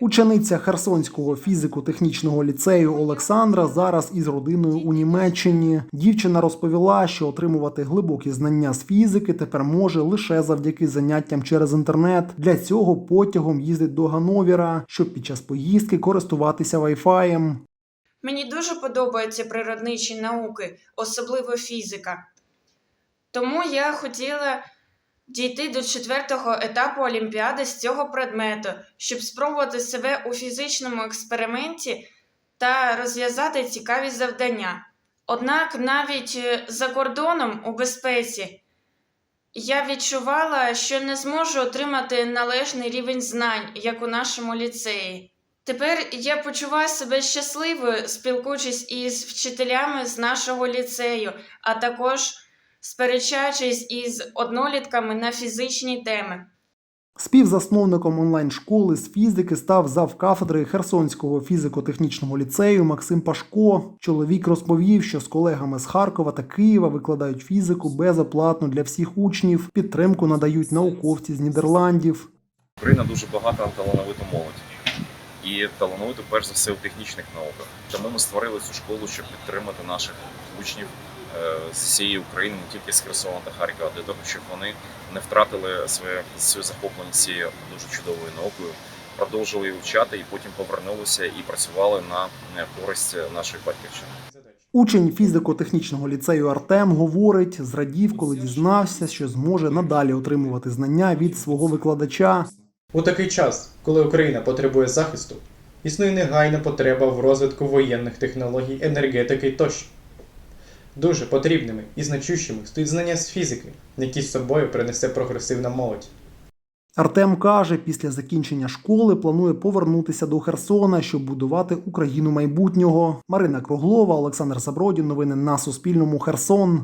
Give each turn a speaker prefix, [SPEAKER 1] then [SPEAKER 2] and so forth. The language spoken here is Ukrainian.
[SPEAKER 1] Учениця Херсонського фізико-технічного ліцею Олександра зараз із родиною у Німеччині. Дівчина розповіла, що отримувати глибокі знання з фізики тепер може лише завдяки заняттям через інтернет. Для цього потягом їздить до Гановіра, щоб під час поїздки користуватися вайфаєм.
[SPEAKER 2] Мені дуже подобаються природничі науки, особливо фізика. Тому я хотіла дійти до четвертого етапу Олімпіади з цього предмету, щоб спробувати себе у фізичному експерименті та розв'язати цікаві завдання. Однак навіть е, за кордоном у безпеці я відчувала, що не зможу отримати належний рівень знань, як у нашому ліцеї. Тепер я почуваю себе щасливою, спілкуючись із вчителями з нашого ліцею, а також сперечаючись із однолітками на фізичні теми.
[SPEAKER 1] Співзасновником онлайн-школи з фізики став завкафедри Херсонського фізико-технічного ліцею Максим Пашко. Чоловік розповів, що з колегами з Харкова та Києва викладають фізику безоплатно для всіх учнів. Підтримку надають науковці з Нідерландів.
[SPEAKER 3] Україна дуже багата талановиту молодь. І талановиту перш за все у технічних науках. Тому ми створили цю школу, щоб підтримати наших учнів з всієї України, не тільки з Херсона та Харкова, для того, щоб вони не втратили своє свою захопленість цією дуже чудовою наукою, продовжили її вивчати і потім повернулися і працювали на е, користь нашої батьківщини.
[SPEAKER 1] Учень фізико-технічного ліцею Артем говорить, зрадів, коли дізнався, що зможе надалі отримувати знання від свого викладача.
[SPEAKER 4] У такий час, коли Україна потребує захисту, існує негайна потреба в розвитку воєнних технологій, енергетики тощо. Дуже потрібними і значущими стоїть знання з фізики, які з собою принесе прогресивна молодь.
[SPEAKER 1] Артем каже, після закінчення школи планує повернутися до Херсона, щоб будувати Україну майбутнього. Марина Круглова, Олександр Забродін. Новини на Суспільному. Херсон.